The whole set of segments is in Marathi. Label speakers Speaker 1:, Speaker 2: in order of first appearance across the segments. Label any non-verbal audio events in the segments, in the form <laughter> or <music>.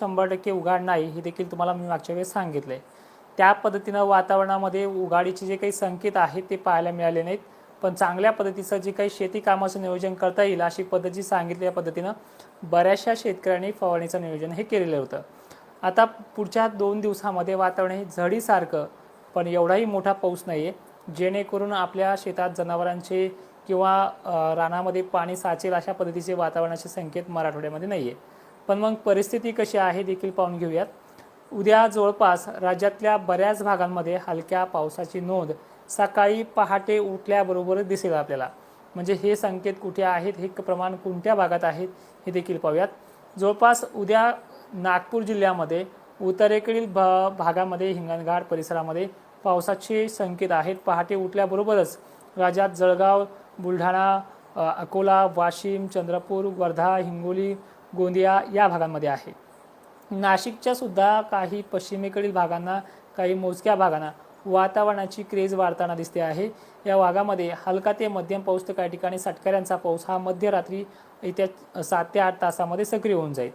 Speaker 1: शंभर टक्के उघाड नाही हे देखील तुम्हाला मी मागच्या वेळेस सांगितलं आहे त्या पद्धतीनं वातावरणामध्ये उघाडीचे जे काही संकेत आहेत ते पाहायला मिळाले नाहीत. पण चांगल्या पद्धतीचं जे काही शेती कामाचं नियोजन करता येईल अशी पद्धत जी सांगितल्या पद्धतीनं बऱ्याचशा शेतकऱ्यांनी फवारणीचं नियोजन हे केलेलं होतं. आता पुढच्या दोन दिवसामध्ये वातावरण हे झडीसारखं पण एवढाही मोठा पाऊस नाही आहे जेणेकरून आपल्या शेतात जनावरांचे किंवा रानामध्ये पाणी साचेल अशा पद्धतीचे वातावरणाचे संकेत मराठवाड्यामध्ये नाही आहे पण मग परिस्थिती कशी आहे देखील पाहून घेऊयात. उद्या जवळपास राज्यातल्या बऱ्याच भागांमध्ये हलक्या पावसाची नोंद सकाळी पहाटे उठल्याबरोबरच दिसेल आपल्याला. म्हणजे हे संकेत कुठे आहेत हे प्रमाण कोणत्या भागात आहेत हे देखील पाहूयात. जवळपास उद्या नागपूर जिल्ह्यामध्ये उत्तरेकडील भ भागामध्ये हिंगणघाट परिसरामध्ये पावसाचे संकेत आहेत. पहाटे उठल्याबरोबरच राज्यात जळगाव बुलढाणा अकोला वाशिम चंद्रपूर वर्धा हिंगोली गोंदिया या भागांमध्ये आहे. नाशिकच्या सुद्धा काही पश्चिमेकडील भागांना काही मोजक्या भागांना वातावरणाची क्रेज वाढताना दिसते आहे. या भागामध्ये हलका ते मध्यम पाऊस तर काही ठिकाणी सटकऱ्यांचा पाऊस हा मध्यरात्री येत्या सात ते आठ तासामध्ये सक्रिय होऊन जाईल.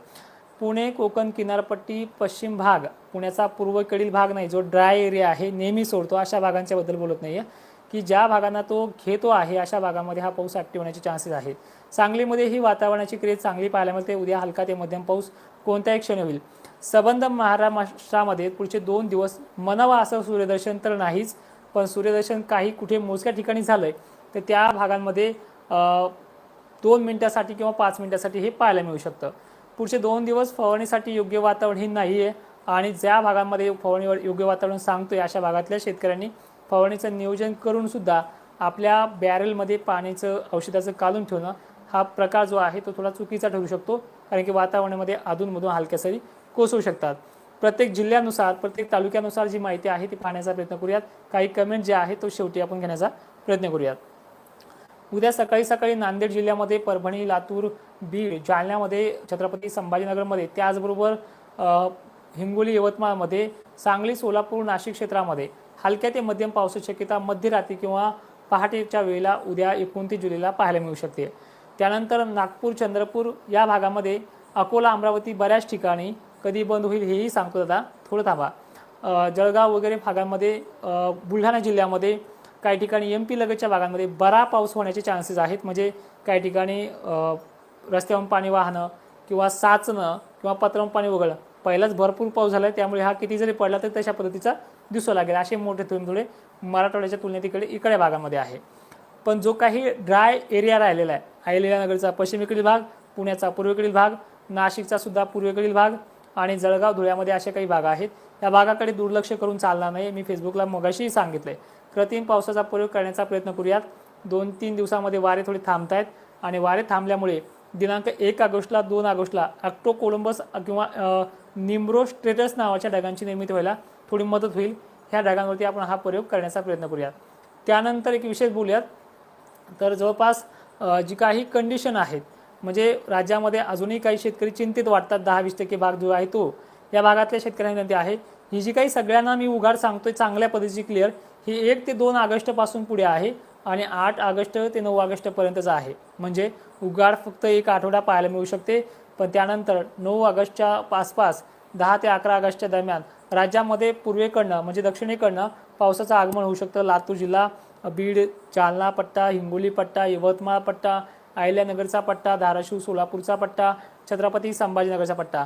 Speaker 1: पुणे कोकण किनारपट्टी पश्चिम भाग पुण्याचा पूर्वेकडील भाग नाही जो ड्राय एरिया आहे नेहमी सोडतो अशा भागांच्याबद्दल बोलत नाही आहे की ज्या भागांना तो घेतो आहे अशा भागामध्ये हा पाऊस ॲक्टिव्ह होण्याचे चान्सेस आहेत. सांगलीमध्ये ही वातावरणाची क्रेज चांगली पाहायला मिळते. उद्या हलका ते मध्यम पाऊस कोणत्याही क्षणी होईल. सबंध महाराष्ट्रामध्ये पुढचे दोन दिवस मनावा असं सूर्यदर्शन तर नाहीच पण सूर्यदर्शन काही कुठे मोजक्या ठिकाणी झालं आहे तर त्या भागांमध्ये दोन मिनिटासाठी किंवा पाच मिनिटासाठी हे पाहायला मिळू शकतं. पुढचे दोन दिवस फवारणीसाठी योग्य वातावरण हे नाही आहे आणि ज्या भागांमध्ये फवारणीवर योग्य वातावरण सांगतोय अशा भागातल्या शेतकऱ्यांनी फवारणीचं नियोजन करून सुद्धा आपल्या बॅरलमध्ये पाण्याचं औषधाचं काढून ठेवणं हा प्रकार जो आहे तो थोडा चुकीचा ठरू शकतो. कारण की वातावरणामध्ये अधूनमधून हलक्या सरी कोसळू शकतात. प्रत्येक जिल्ह्यानुसार प्रत्येक तालुक्यानुसार जी माहिती आहे ती पाहण्याचा प्रयत्न करूयात. काही कमेंट जे आहे तो शेवटी आपण घेण्याचा प्रयत्न करूयात. उद्या सकाळी सकाळी नांदेड जिल्ह्यामध्ये परभणी लातूर बीड जालन्यामध्ये छत्रपती संभाजीनगरमध्ये त्याचबरोबर हिंगोली यवतमाळमध्ये सांगली सोलापूर नाशिक क्षेत्रामध्ये हलक्या ते मध्यम पावसाची शक्यता मध्यरात्री किंवा पहाटेच्या वेळेला उद्या एकोणतीस जुलैला पाहायला मिळू शकते. त्यानंतर नागपूर चंद्रपूर या भागामध्ये अकोला अमरावती बऱ्याच ठिकाणी कधी बंद होईल हेही सांगतो दादा. थोडं थांबा. जळगाव वगैरे भागांमध्ये बुलढाणा जिल्ह्यामध्ये काही ठिकाणी एम पी लगतच्या भागांमध्ये बरा पाऊस होण्याचे चान्सेस आहेत. म्हणजे काही ठिकाणी रस्त्यावरून पाणी वाहणं किंवा साचणं किंवा पत्रावरून पाणी उघडणं पहिलाच भरपूर पाऊस झाला आहे त्यामुळे हा किती जरी पडला तरी तशा पद्धतीचा दिसू लागेल. असे मोठे थोडे थोडे मराठवाड्याच्या तुलनेत इकडे इकडे भागामध्ये आहे. पण जो काही ड्राय एरिया राहिलेला आहे अहिल्यानगरचा पश्चिमेकडील भाग पुण्याचा पूर्वेकडील भाग नाशिकचा सुद्धा पूर्वेकडील भाग आणि जळगाव धुळ्यामध्ये असे काही भाग आहेत. या भागाकडे दुर्लक्ष करून चालणार नाही मी फेसबुकला मगाशीही सांगितलं आहे कृत्रिम पावसाचा प्रयोग करण्याचा प्रयत्न करूयात. दोन तीन दिवसामध्ये वारे थोडे थांबत आहेत आणि वारे थांबल्यामुळे दिनांक एक ऑगस्टला दोन ऑगस्टला अक्टो कोलंबस किंवा निम्रो स्ट्रेटस नावाच्या ढगांची निर्मिती व्हायला थोडी मदत होईल. ह्या ढगांवरती आपण हा प्रयोग करण्याचा प्रयत्न करूयात. त्यानंतर एक विशेष बोलूयात. तर जवळपास जी काही कंडिशन आहेत म्हणजे राज्यामध्ये अजूनही काही शेतकरी चिंतित वाटतात दहा वीस टक्के भाग जो आहे तो या भागातल्या शेतकऱ्यांना विनंती आहे. ही जी काही सगळ्यांना मी उघाड सांगतोय चांगल्या पद्धतीची क्लिअर ही एक ते दोन ऑगस्टपासून पुढे आहे आणि आठ ऑगस्ट ते नऊ ऑगस्टपर्यंतच आहे. म्हणजे उघाड फक्त एक आठवडा पाहायला मिळू शकते. पण त्यानंतर नऊ ऑगस्टच्या आसपास दहा ते अकरा ऑगस्टच्या दरम्यान राज्यामध्ये पूर्वेकडनं म्हणजे दक्षिणेकडनं पावसाचं आगमन होऊ शकतं. लातूर जिल्हा बीड जालना पट्टा हिंगोली पट्टा यवतमाळ पट्टा अहिल्यानगरचा पट्टा धाराशिव सोलापूरचा पट्टा छत्रपती संभाजीनगरचा पट्टा.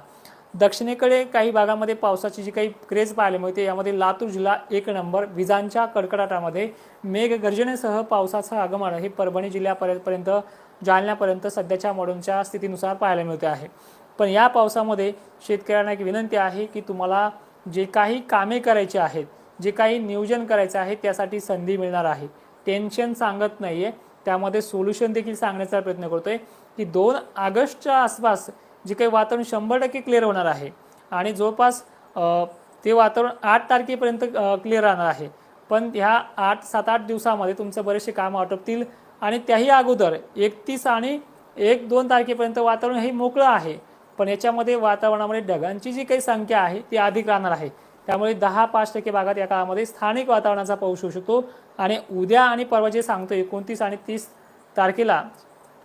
Speaker 1: दक्षिणेकडे काही भागामध्ये पावसाची जी काही क्रेज पाहायला मिळते यामध्ये लातूर जिल्हा एक नंबर. विजांच्या कडकडाटामध्ये मेघगर्जनेसह पावसाचं आगमन हे परभणी जिल्ह्यापर्यंत जालन्यापर्यंत सध्याच्या मॉडर्नच्या स्थितीनुसार पाहायला मिळते आहे. पण या पावसामध्ये शेतकऱ्यांना एक विनंती आहे की तुम्हाला जे काही कामे करायची आहेत जे काही नियोजन करायचं आहे त्यासाठी संधी मिळणार आहे. टेन्शन सांगत नाही आहे त्यामध्ये सोल्युशन देखील सांगण्याचा प्रयत्न करतोय की दोन ऑगस्टच्या आसपास जे काही वातावरण शंभर टक्के क्लिअर होणार आहे आणि जवळपास ते वातावरण आठ तारखेपर्यंत क्लिअर राहणार आहे. पण ह्या आठ सात आठ दिवसामध्ये तुमचं बरेचसे कामं आटोपतील. आणि त्याही अगोदर एकतीस आणि एक दोन तारखेपर्यंत वातावरण हे मोकळं आहे. पण याच्यामध्ये वातावरणामध्ये ढगांची जी काही संख्या आहे ती अधिक राहणार आहे. त्यामुळे दहा पाच टक्के भागात या काळामध्ये स्थानिक वातावरणाचा पाऊस होऊ शकतो. आणि उद्या आणि परवा जे सांगतो एकोणतीस आणि तीस तारखेला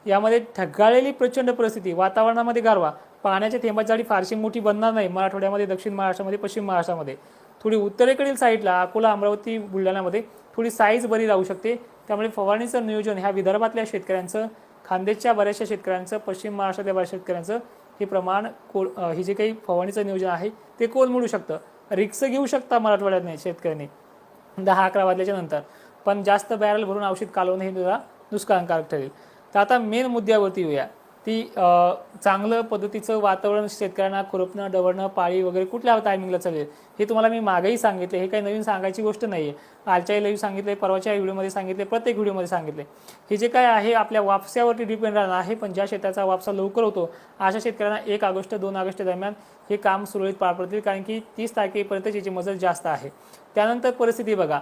Speaker 1: यामध्ये ढगाळलेली प्रचंड परिस्थिती वातावरणामध्ये गारवा. पाण्याच्या थेंबाची जाडी फारशी मोठी बनणार नाही मराठवाड्यामध्ये दक्षिण महाराष्ट्रामध्ये पश्चिम महाराष्ट्रामध्ये. थोडी उत्तरेकडील साईडला अकोला अमरावती बुलढाण्यामध्ये थोडी साईज बरी राहू शकते. त्यामुळे फवारणीचं नियोजन ह्या विदर्भातल्या शेतकऱ्यांचं खानदेशच्या बऱ्याचशा शेतकऱ्यांचं पश्चिम महाराष्ट्रातल्या बऱ्याचशा शेतकऱ्यांचं हे प्रमाण कोल हे जे काही फवारणीचं नियोजन आहे ते कोल मिळू शकतं? रिक्स घेऊ शकता मराठवाड्यात शेतकऱ्यांनी दहा अकरा वाजल्याच्या नंतर. पण जास्त बॅरल भरून औषध कालवणं हे तुला नुकसानकारक ठरेल. तर आता मेन मुद्द्यावरती येऊया. ती चांगलं पद्धतीचं वातावरण शेतकऱ्यांना खुरपणं डवरणं पाळी वगैरे कुठल्या टायमिंगला चालेल हे तुम्हाला मी मागेही सांगितले हे काही नवीन सांगायची गोष्ट नाही आहे आजच्याही लाईव्ह सांगितले परवाच्या व्हिडिओमध्ये सांगितले प्रत्येक व्हिडिओमध्ये सांगितले. हे जे काय आहे आपल्या वापसावरती डिपेंड राहणार आहे पण ज्या शेताचा वापसा लवकर होतो अशा शेतकऱ्यांना एक ऑगस्ट दोन ऑगस्ट दरम्यान हे काम सुरळीत पार पडतील कारण की तीस तारखेपर्यंत याची मजल जास्त आहे. त्यानंतर परिस्थिती बघा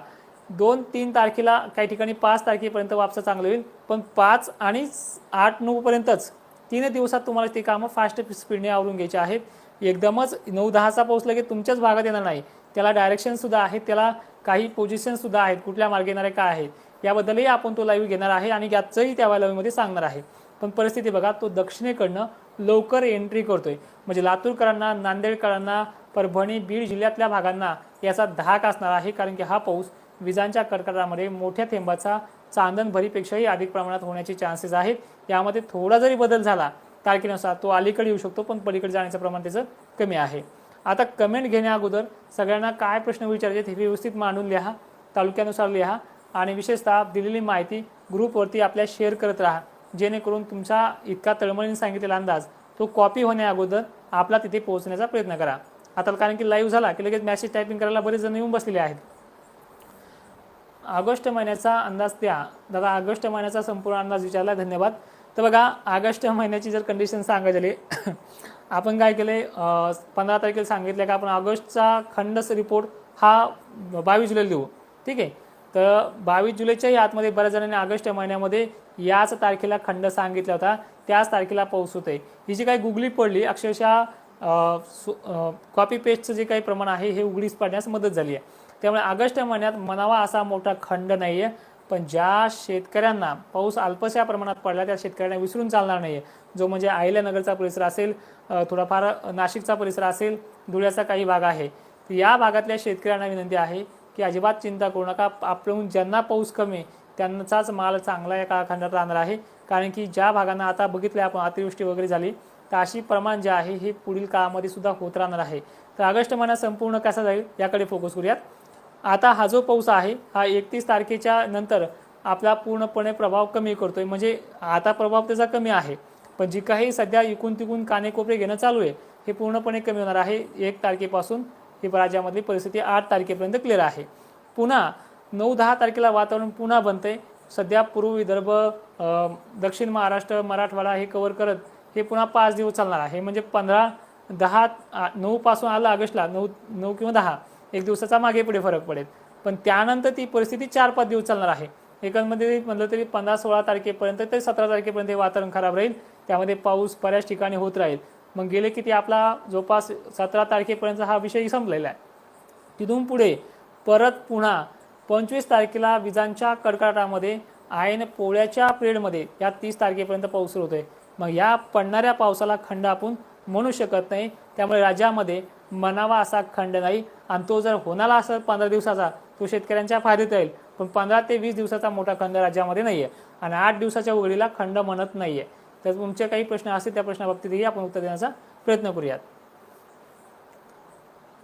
Speaker 1: दोन तीन तारखेला काही ठिकाणी पाच तारखेपर्यंत वापसा चांगलं होईल पण पाच आणि आठ नऊपर्यंतच तीन दिवसात तुम्हाला ती कामं फास्ट स्पीडने आवरून घ्यायची आहेत. एकदमच नऊ दहाचा पाऊस लगेच तुमच्याच भागात येणार नाही. त्याला डायरेक्शनसुद्धा आहेत त्याला काही पोझिशनसुद्धा आहेत कुठल्या मार्गे येणारे काय आहेत याबद्दलही आपण तो लाईव्ह घेणार आहे आणि याचंही त्या लाईव्हमध्ये सांगणार आहे. पण परिस्थिती बघा तो दक्षिणेकडनं लवकर एंट्री करतोय. म्हणजे लातूरकरांना नांदेडकरांना परभणी बीड जिल्ह्यातल्या भागांना याचा धाक असणार आहे कारण की हा पाऊस विजांच्या कडकडामध्ये मोठ्या थेंबाचा चांदण भरीपेक्षाही अधिक प्रमाणात होण्याचे चान्सेस आहेत. यामध्ये थोडा जरी बदल झाला तारखेनुसार तो अलीकडे येऊ शकतो पण पलीकडे जाण्याचं प्रमाण त्याचं कमी आहे. आता कमेंट घेण्या अगोदर सगळ्यांना काय प्रश्न विचारायचे हे व्यवस्थित मांडून लिहा तालुक्यानुसार लिहा आणि विशेषतः दिलेली माहिती ग्रुपवरती आपल्या शेअर करत राहा. जेणेकरून तुमचा इतका तळमळीने सांगितलेला अंदाज तो कॉपी होण्या अगोदर आपला तिथे पोहोचण्याचा प्रयत्न करा. आता कारण की लाईव्ह झाला की लगेच मॅसेज टायपिंग करायला बरेच जण येऊन बसलेले आहेत. ऑगस्ट महिन्याचा अंदाज द्या. दादा ऑगस्ट महिन्याचा संपूर्ण अंदाज विचारला धन्यवाद. तर बघा ऑगस्ट महिन्याची जर कंडिशन सांगायची झाली <coughs> आपण काय केले पंधरा तारखेला सांगितलं का आपण ऑगस्टचा खंडस रिपोर्ट हा बावीस जुलै देऊ. ठीक आहे? तर बावीस जुलैच्याही आतमध्ये बऱ्याच जणांनी ऑगस्ट महिन्यामध्ये याच तारखेला खंड सांगितला होता. त्याच तारखेला पाऊस होतोय. ही जी काही गुगली पडली अक्षरशः कॉपी पेस्टचं जे काही प्रमाण आहे हे उघडीस पाडण्यास मदत झाली आहे. त्यामुळे ऑगस्ट महिन्यात म्हणावा असा मोठा खंड नाही आहे पण ज्या शेतकऱ्यांना पाऊस अल्पशा प्रमाणात पडला त्या शेतकऱ्यांना विसरून चालणार नाही आहे जो म्हणजे अहिल्यानगरचा परिसर असेल थोडाफार नाशिकचा परिसर असेल धुळ्याचा काही भाग आहे या भागातल्या शेतकऱ्यांना विनंती आहे की अजिबात चिंता करू नका. आपण ज्यांना पाऊस कमी आहे, त्यांचाच माल चांगला या काळखंडात राहणार आहे. कारण की ज्या भागांना आता बघितलं आपण अतिवृष्टी वगैरे झाली तर अशी प्रमाण जे आहे हे पुढील काळामध्ये सुद्धा होत राहणार आहे. तर ऑगस्ट महिना संपूर्ण कसा जाईल याकडे फोकस करूयात. आता हा जो पाऊस आहे हा एकतीस तारखेच्या नंतर आपला पूर्णपणे प्रभाव कमी करतोय. म्हणजे आता प्रभाव त्याचा कमी आहे. पण जी काही सध्या इकून तिकून कानेकोपरे घेणं चालू आहे हे पूर्णपणे कमी होणार आहे. एक तारखेपासून ही राज्यामधली परिस्थिती आठ तारखेपर्यंत क्लिअर आहे. पुन्हा नऊ दहा तारखेला वातावरण पुन्हा बनते सध्या पूर्व विदर्भ दक्षिण महाराष्ट्र मराठवाडा हे कव्हर करत हे पुन्हा पाच दिवस चालणार आहे. म्हणजे पंधरा दहा नऊपासून आलं ऑगस्टला नऊ नऊ किंवा दहा. एक दिवसाचा मागे पुढे फरक पडेल. पण त्यानंतर ती परिस्थिती चार पाच दिवस चालणार आहे. एकंदमध्ये म्हटलं तरी पंधरा सोळा तारखेपर्यंत ते सतरा तारखेपर्यंत हे वातावरण खराब राहील. त्यामध्ये पाऊस बऱ्याच ठिकाणी होत राहील. मग गेले किती आपला जवळपास सतरा तारखेपर्यंत हा विषय संपलेला आहे. तिथून पुढे परत पुन्हा पंचवीस तारखेला विजांच्या कडकडाटामध्ये आयन पोळ्याच्या पिरियडमध्ये या तीस तारखेपर्यंत पाऊस सुरू होतोय. मग या पडणाऱ्या पावसाला खंड आपण म्हणू शकत नाही. त्यामुळे राज्यामध्ये म्हणावा असा खंड नाही. आणि तो जर होणारा असेल पंधरा दिवसाचा तो शेतकऱ्यांच्या फायद्यात येईल. पण पंधरा ते वीस दिवसाचा मोठा खंड राज्यामध्ये नाही आहे आणि आठ दिवसाच्या उघडीला खंड म्हणत नाही आहे तर तुमचे काही प्रश्न असतील त्या प्रश्नाबाबतीतही आपण उत्तर देण्याचा प्रयत्न करूयात.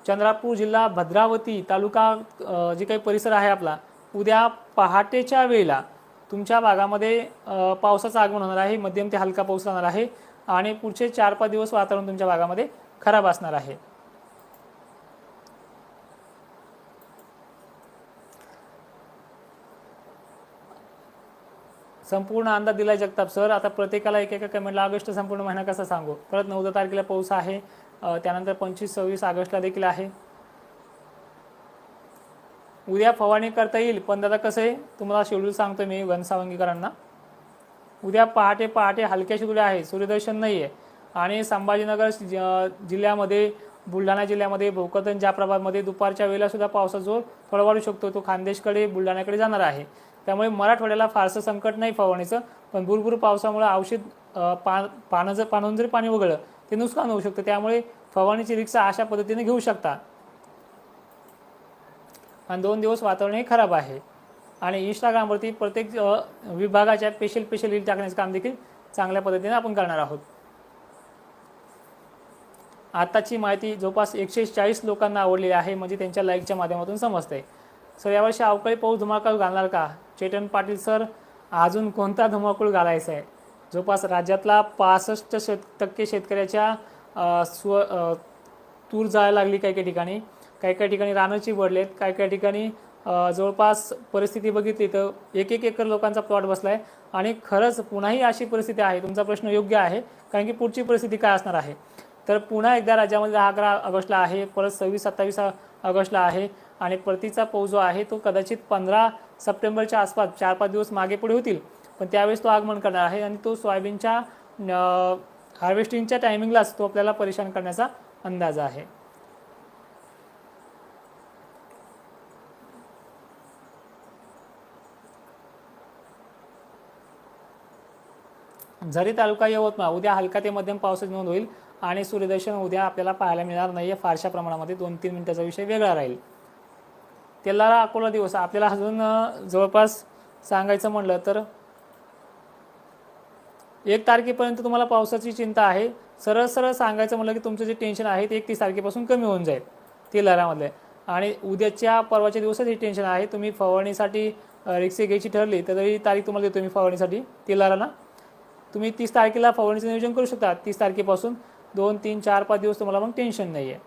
Speaker 1: चंद्रपूर जिल्हा भद्रावती तालुका जे काही परिसर आहे आपला उद्या पहाटेच्या वेळेला तुमच्या भागामध्ये पावसाचं आगमन होणार आहे. मध्यम ते हलका पाऊस राहणार आहे. आणि पुढचे चार पाच दिवस वातावरण तुमच्या भागामध्ये खराब असणार आहे. संपूर्ण अंदाज दिला जगताप सर. आता प्रत्येकाला एक एका कमेंटला ऑगस्ट संपूर्ण महिना कसा सांगू? परत नऊ तारखेला पाऊस आहे. त्यानंतर पंचवीस सव्वीस ऑगस्टला देखील आहे. उद्या फवारणी करता येईल पण दादा कसं आहे? तुम्हाला शेड्यूल सांगतो मी घनसावंगीकरांना. उद्या पहाटे पहाटे हलक्या शिदुळे आहे सूर्यदर्शन नाही आहे आणि संभाजीनगर जिल्ह्यामध्ये बुलढाणा जिल्ह्यामध्ये भोकरदन जाफराबादमध्ये दुपारच्या वेळेला सुद्धा पावसाचा जोर थोडा वाढू शकतो. तो खानदेशकडे बुलढाण्याकडे जाणार आहे. त्यामुळे मराठवाड्याला फारसं संकट नाही फवारणीचं पण भुरभुर पावसामुळे औषध पान पा पानं जर पाण्याहून जरी पाणी वगळलं ते नुकसान होऊ शकतं. त्यामुळे फवारणीची रिक्षा अशा पद्धतीने घेऊ शकता. आणि दोन दिवस वातावरणही खराब आहे. आणि इंस्टाग्रामवरती प्रत्येक विभागाच्या स्पेशल स्पेशल रील टाकण्याचं काम देखील चांगल्या पद्धतीने आपण करणार आहोत. आत्ताची माहिती जवळपास एकशे चाळीस लोकांना आवडलेली आहे म्हणजे त्यांच्या लाईकच्या माध्यमातून समजते सर यावर्षी अवकाळी पाऊस धुमाकूळ घालणार का? चेतन पाटील सर अजून कोणता धुमाकूळ घालायचा आहे? जवळपास राज्यातला पासष्ट शेत टक्के शेतकऱ्याच्या स्व तूर जायला लागली काही काही ठिकाणी. काही काही ठिकाणी रानची वडलेत काही काही ठिकाणी जवळपास परिस्थिती बघितली तर एक एक एकर लोकांचा प्लॉट बसला आहे आणि खरंच पुन्हाही अशी परिस्थिती आहे तुमचा प्रश्न योग्य आहे कारण की पुढची परिस्थिती काय असणार आहे? तर पुन्हा एकदा राज्यामध्ये दहा अकरा ऑगस्टला आहे परत सव्वीस सत्तावीस ऑगस्टला आहे. आणि परतीचा पाऊस जो आहे तो कदाचित पंधरा सप्टेंबरच्या आसपास चार पाच दिवस मागे पुढे होतील. पण त्यावेळेस तो आगमन करणार आहे आणि तो सोयाबीनच्या हार्वेस्टिंगच्या टायमिंगलाच तो आपल्याला परेशान करण्याचा अंदाज आहे. झरी तालुका यवतमाळ उद्या हलका ते मध्यम पावसाची नोंद होईल आणि सूर्यदर्शन उद्या आपल्याला पाहायला मिळणार नाही आहे फारशा प्रमाणामध्ये दोन तीन मिनिटाचा विषय वेगळा राहील. तेलारा अकोला दिवस आपल्याला अजून जवळपास सांगायचं म्हणलं तर एक तारखेपर्यंत तुम्हाला पावसाची चिंता आहे. सरळ सरळ सांगायचं म्हणलं की तुमचं जे टेन्शन आहे ते एकतीस तारखेपासून कमी होऊन जाईल तेलारामधले आणि उद्याच्या परवाच्या दिवसात हे टेन्शन आहे तुम्ही फवारणीसाठी रिक्षा रिक्षे घ्यायची ठरली तर ही तारीख तुम्हाला देतो मी फवारणीसाठी. तेलाराला तुम्ही तीस तारखेला फवारणीचं नियोजन करू शकता. तीस तारखेपासून दोन तीन चार पाच दिवस तुम्हाला मग टेन्शन नाही आहे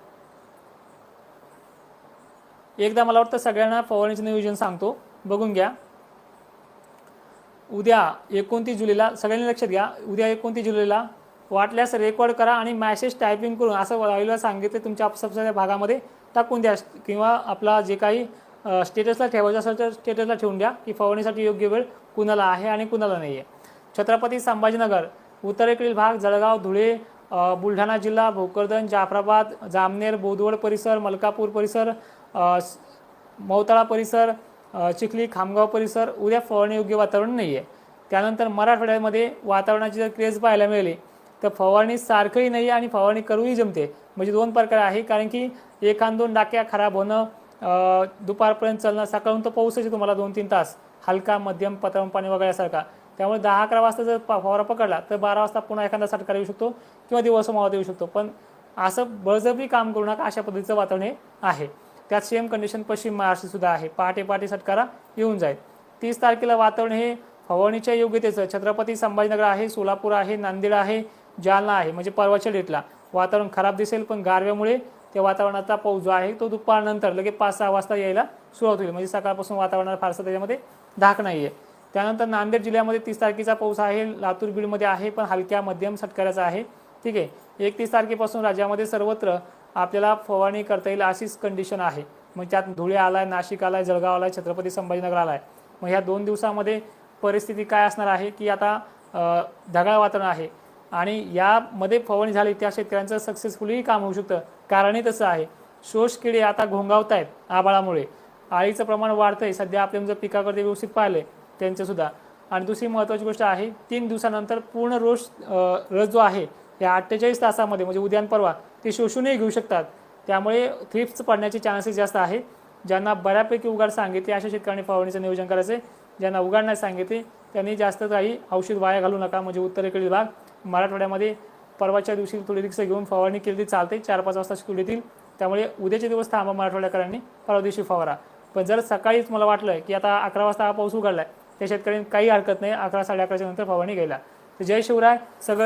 Speaker 1: एकदा मला वाटतं सगळ्यांना फवारणीचं नियोजन सांगतो. बघून घ्या. उद्या एकोणतीस जुलैला सगळ्यांनी लक्षात घ्या. उद्या एकोणतीस जुलैला वाटल्यास रेकॉर्ड करा आणि मॅसेज टायपिंग करून असं वाईला सांगितलं तुमच्या आपापसाच्या भागामध्ये टाकून द्या. किंवा आपला जे काही स्टेटसला ठेवायचं असेल तर स्टेटसला ठेवून द्या की फवारणीसाठी योग्य वेळ कुणाला आहे आणि कुणाला नाही आहे. छत्रपती संभाजीनगर उत्तरेकडील भाग जळगाव धुळे बुलढाणा जिल्हा भोकरदन जाफराबाद जामनेर बोदवड परिसर मलकापूर परिसर मौताळा परिसर चिखली खामगाव परिसर उद्या फवारणी योग्य वातावरण नाही आहे त्यानंतर मराठवाड्यामध्ये वातावरणाची जर क्रेज पाहायला मिळाली तर फवारणी सारखंही नाही आहे आणि फवारणी करूही जमते. म्हणजे दोन प्रकार आहे कारण की एखाद दोन डाक्या खराब होणं दुपारपर्यंत चालणं सकाळून तर पाऊसच आहे तुम्हाला दोन तीन तास. हलका मध्यम पतरम पाणी वगैरेसारखा त्यामुळे दहा अकरा वाजता जर फवारा पकडला तर बारा वाजता पुन्हा एखादा सटकार येऊ शकतो किंवा दिवस मावत येऊ शकतो. पण असं बळजबरी काम करू नका अशा पद्धतीचं वातावरण हे आहे. त्यात सेम कंडिशन पश्चिम महाराष्ट्रसुद्धा आहे. पहाटे पहाटे सटकारा येऊन जाईल. तीस तारखेला वातावरण हे फवारणीच्या योग्यतेचं छत्रपती संभाजीनगर आहे सोलापूर आहे नांदेड आहे जालना आहे म्हणजे परवाच्या डेटला वातावरण खराब दिसेल पण गारव्यामुळे त्या वातावरणाचा पाऊस जो आहे तो दुपारनंतर लगेच पाच सहा वाजता यायला सुरुवात होईल. म्हणजे सकाळपासून वातावरणात फारसं त्याच्यामध्ये धाक नाही आहे त्यानंतर नांदेड जिल्ह्यामध्ये तीस तारखेचा पाऊस आहे लातूर बीडमध्ये आहे पण हलक्या मध्यम सटकाराचा आहे. ठीक आहे. एकतीस तारखेपासून राज्यामध्ये सर्वत्र आपल्याला फवारणी करता येईल अशीच कंडिशन आहे. मग त्यात धुळे आलाय नाशिक आलाय जळगाव आलाय छत्रपती संभाजीनगर आलाय. मग ह्या दोन दिवसामध्ये परिस्थिती काय असणार आहे की आता ढगाळ वातावरण आहे आणि यामध्ये फवारणी झाली त्या शेतकऱ्यांचं सक्सेसफुली काम होऊ शकतं. कारणही तसं आहे. शोष किडे आता घोंगावत आहेत आबाळामुळे. आळीचं प्रमाण वाढतं आहे सध्या आपल्या जर पिकाकडे व्यवस्थित पाहिले त्यांचंसुद्धा आणि दुसरी महत्त्वाची गोष्ट आहे तीन दिवसानंतर पूर्ण रोष रस जो आहे या अठ्ठेचाळीस तासामध्ये म्हणजे उद्यान परवा ते शोषूनही घेऊ शकतात. त्यामुळे थ्रिप्स पडण्याचे चान्सेस जास्त आहे ज्यांना बऱ्यापैकी उघाड सांगितले अशा शेतकऱ्यांनी फवारणीचं नियोजन करायचं ज्यांना उगाड नाही सांगितले त्यांनी जास्त काही औषध वाया घालू नका. म्हणजे उत्तरेकडील भाग. मराठवाड्यामध्ये परवाच्या दिवशी थोडी रिक्षा घेऊन फवारणी केली तरी चालते. चार पाच वाजता तुला येतील. त्यामुळे उद्याचे दिवस थांबा मराठवाड्याकरांनी. परवा दिवशी फवारा. पण जर सकाळीच मला वाटलं की आता अकरा वाजता हा पाऊस उघडला आहे त्या शेतकऱ्यांनी काही हरकत नाही. अकरा साडे अकराच्या नंतर फवारणी घ्यायला. तर जय शिवराय. सगळं